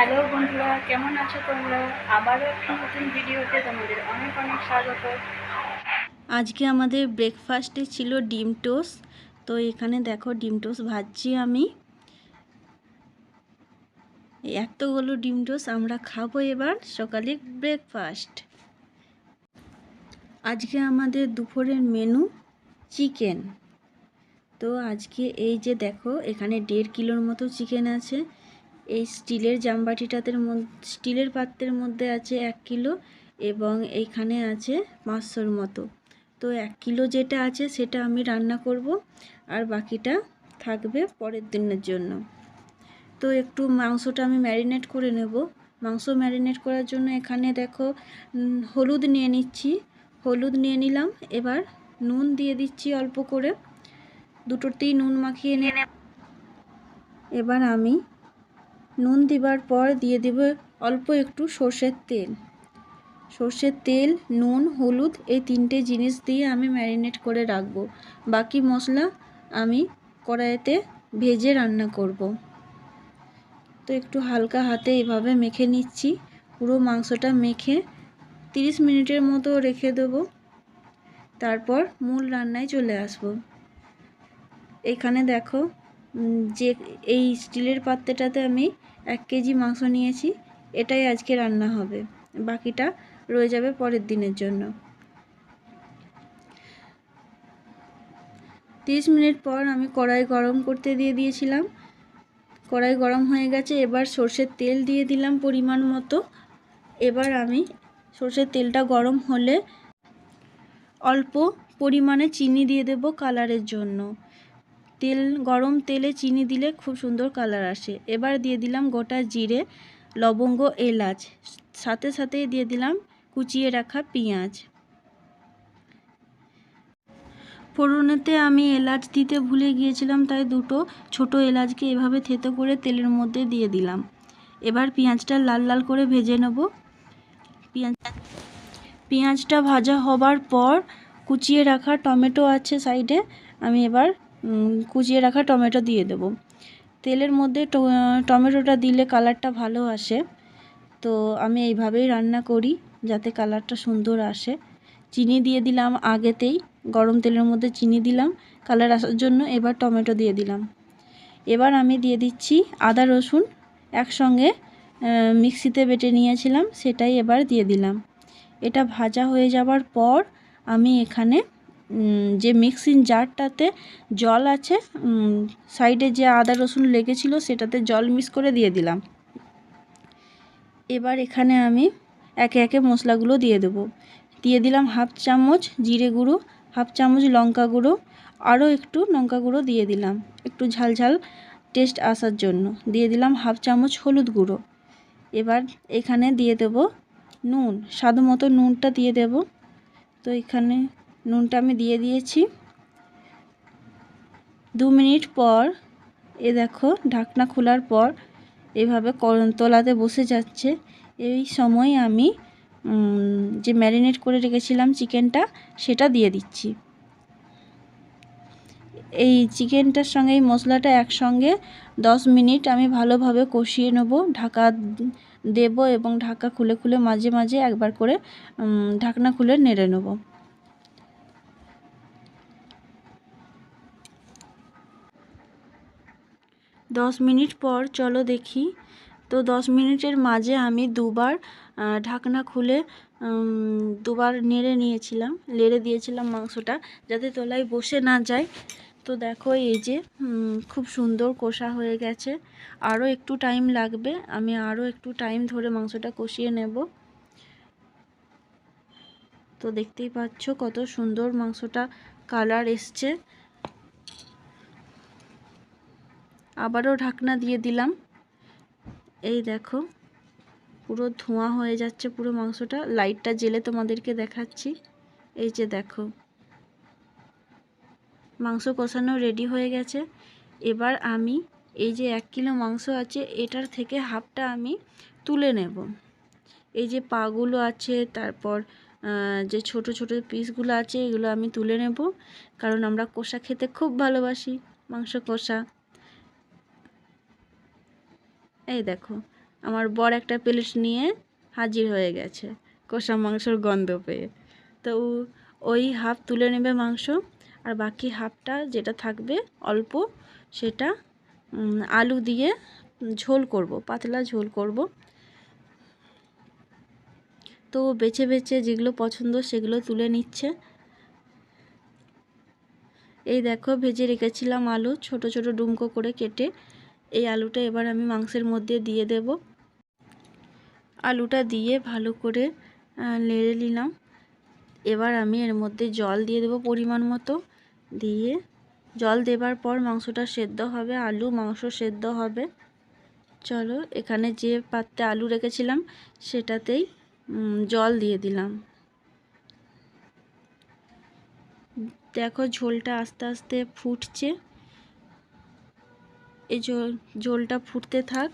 Hello বন্ধুরা, কেমন আছো তোমরা? আবারও একটি নতুন ভিডিওতে তোমাদের অনেক অনেক স্বাগত। আজকে আমাদের ব্রেকফাস্টে ছিল ডিম টোস্ট। তো এখানে দেখো ডিম টোস্ট ভাজছি আমি। এতগুলো ডিম টোস্ট আমরা খাব এবার সকালে ব্রেকফাস্ট। আজকে আমাদের দুপুরের মেনু চিকেন। তো আজকে এই যে দেখো, এখানে দেড় কিলোর মতো চিকেন আছে। এই স্টিলের জামবাটিটাতে স্টিলের পাত্রের মধ্যে আছে এক কিলো এবং এইখানে আছে পাঁচশোর মতো। তো এক কিলো যেটা আছে সেটা আমি রান্না করব আর বাকিটা থাকবে পরের দিনের জন্য। তো একটু মাংসটা আমি ম্যারিনেট করে নেব। মাংস ম্যারিনেট করার জন্য এখানে দেখো হলুদ নিয়ে নিচ্ছি। হলুদ নিয়ে নিলাম, এবার নুন দিয়ে দিচ্ছি অল্প করে। দুটোতেই নুন মাখিয়ে নিয়ে এবার আমি নুন দিবার পর দিয়ে দেব অল্প একটু সর্ষের তেল। সর্ষের তেল, নুন, হলুদ এই তিনটে জিনিস দিয়ে আমি ম্যারিনেট করে রাখব। বাকি মশলা আমি কড়াইতে ভেজে রান্না করব। তো একটু হালকা হাতে এভাবে মেখে নিচ্ছি। পুরো মাংসটা মেখে 30 মিনিটের মতো রেখে দেবো। তারপর মূল রান্নায় চলে আসব। এখানে দেখো যে এই স্টিলের পাত্রটাতে আমি এক কেজি মাংস নিয়েছি, এটাই আজকে রান্না হবে। বাকিটা রয়ে যাবে পরের দিনের জন্য। তিরিশ মিনিট পর আমি কড়াই গরম করতে দিয়ে দিয়েছিলাম। কড়াই গরম হয়ে গেছে, এবার সর্ষের তেল দিয়ে দিলাম পরিমাণ মতো। এবার আমি সর্ষের তেলটা গরম হলে অল্প পরিমাণে চিনি দিয়ে দেব কালারের জন্য। তেল, গরম তেলে চিনি দিলে খুব সুন্দর কালার আসে। এবার দিয়ে দিলাম গোটা জিরে, লবঙ্গ, এলাচ। সাথে সাথেই দিয়ে দিলাম কুচিয়ে রাখা পেঁয়াজ। ফোড়নেতে আমি এলাচ দিতে ভুলে গিয়েছিলাম, তাই দুটো ছোট এলাচকে এভাবে থেতো করে তেলের মধ্যে দিয়ে দিলাম। এবার পেঁয়াজটা লাল লাল করে ভেজে নেব। পেঁয়াজ পেঁয়াজটা ভাজা হবার পর কুচিয়ে রাখা টমেটো আছে সাইডে, আমি এবার কুচিয়ে রাখা টমেটো দিয়ে দেব। তেলের মধ্যে টমেটোটা দিলে কালারটা ভালো আসে। তো আমি এইভাবেই রান্না করি যাতে কালারটা সুন্দর আসে। চিনি দিয়ে দিলাম আগেতেই, গরম তেলের মধ্যে চিনি দিলাম, কালার আসার জন্য এবার টমেটো দিয়ে দিলাম। এবার আমি দিয়ে দিচ্ছি আদা, রসুন একসঙ্গে মিক্সিতে বেটে নিয়েছিলাম, সেটাই এবার দিয়ে দিলাম। এটা ভাজা হয়ে যাওয়ার পর আমি এখানে যে মিক্সিং জারটাতে জল আছে সাইডে যে আদা, রসুন লেগেছিল সেটাতে জল মিক্স করে দিয়ে দিলাম। এবার এখানে আমি একে একে মশলাগুলো দিয়ে দেবো। দিয়ে দিলাম হাফ চামচ জিরে গুঁড়ো, হাফ চামচ লঙ্কা গুঁড়ো, আরও একটু লঙ্কা গুঁড়ো দিয়ে দিলাম। একটু ঝাল ঝাল টেস্ট আসার জন্য দিয়ে দিলাম হাফ চামচ হলুদ গুঁড়ো। এবার এখানে দিয়ে দেব নুন স্বাদ মতো নুনটা দিয়ে দেব। তো এখানে নুনটা আমি দিয়ে দিয়েছি। দু মিনিট পর, এ দেখো, ঢাকনা খোলার পর এভাবে তলাতে বসে যাচ্ছে। এই সময় আমি যে ম্যারিনেট করে রেখেছিলাম চিকেনটা, সেটা দিয়ে দিচ্ছি। এই চিকেনটার সঙ্গে, এই মশলাটা একসঙ্গে দশ মিনিট আমি ভালোভাবে কষিয়ে নেব। ঢাকা দেব এবং ঢাকা খুলে খুলে মাঝে মাঝে একবার করে ঢাকনা খুলে নেড়ে নেব। দশ মিনিট পর, চলো দেখি। তো দশ মিনিটের মাঝে আমি দুবার ঢাকনা খুলে দুবার নেড়ে নিয়েছিলাম, নেড়ে দিয়েছিলাম মাংসটা যাতে তলায় বসে না যায়। তো দেখো এই যে খুব সুন্দর কষা হয়ে গেছে। আরও একটু টাইম লাগবে, আমি আরও একটু টাইম ধরে মাংসটা কষিয়ে নেব। তো দেখতেই পাচ্ছ কত সুন্দর মাংসটা কালার এসছে। আবারও ঢাকনা দিয়ে দিলাম। এই দেখো, পুরো ধোঁয়া হয়ে যাচ্ছে পুরো মাংসটা। লাইটটা জেলে তোমাদেরকে দেখাচ্ছি। এই যে দেখো, মাংস কষানো রেডি হয়ে গেছে। এবার আমি এই যে এক কিলো মাংস আছে, এটার থেকে হাফটা আমি তুলে নেব। এই যে পাগুলো আছে, তারপর যে ছোট ছোট পিসগুলো আছে, এগুলো আমি তুলে নেব। কারণ আমরা কষা খেতে খুব ভালোবাসি মাংস কষা। এই দেখো, আমার বর একটা প্লেট নিয়ে হাজির হয়ে গেছে, কষা মাংসর গন্ধ পেয়ে। তো ওই হাফ তুলে নেবে মাংস, আর বাকি হাফটা যেটা থাকবে অল্প, সেটা আলু দিয়ে ঝোল করব, পাতলা ঝোল করব। তো বেছে বেছে যেগুলো পছন্দ সেগুলো তুলে নিচ্ছে। এই দেখো, ভেজে রেখেছিলাম আলু, ছোট ছোট ডুমকো করে কেটে এই আলুটা এবার আমি মাংসের মধ্যে দিয়ে দেব। আলুটা দিয়ে ভালো করে নেড়ে নিলাম। এবার আমি এর মধ্যে জল দিয়ে দেবো পরিমাণ মতো। দিয়ে জল দেবার পর মাংসটা সেদ্ধ হবে, আলু, মাংস সেদ্ধ হবে। চলো, এখানে যে পাত্রে আলু রেখেছিলাম, সেটাতেই জল দিয়ে দিলাম। দেখো ঝোলটা আস্তে আস্তে ফুটছে। এই ঝোল ঝোলটা ফুটতে থাক,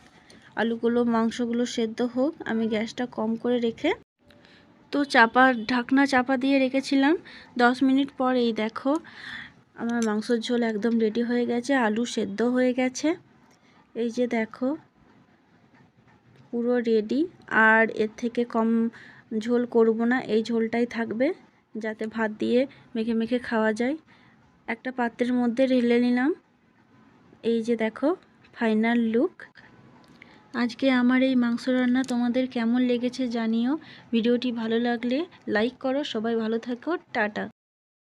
আলুগুলো, মাংসগুলো সেদ্ধ হোক, আমি গ্যাসটা কম করে রেখে, তো চাপা, ঢাকনা চাপা দিয়ে রেখেছিলাম। দশ মিনিট পর এই দেখো, আমার মাংসর ঝোল একদম রেডি হয়ে গেছে, আলু সেদ্ধ হয়ে গেছে। এই যে দেখো, পুরো রেডি আর এর থেকে কম ঝোল করব না, এই ঝোলটাই থাকবে, যাতে ভাত দিয়ে মেখে মেখে খাওয়া যায়। একটা পাত্রের মধ্যে ঢেলে নিলাম। এই যে দেখো ফাইনাল লুক আজকে আমার এই মাংস রান্না তোমাদের কেমন লেগেছে জানিও। ভিডিওটি ভালো লাগলে লাইক করো, সবাই ভালো থাকো, টাটা।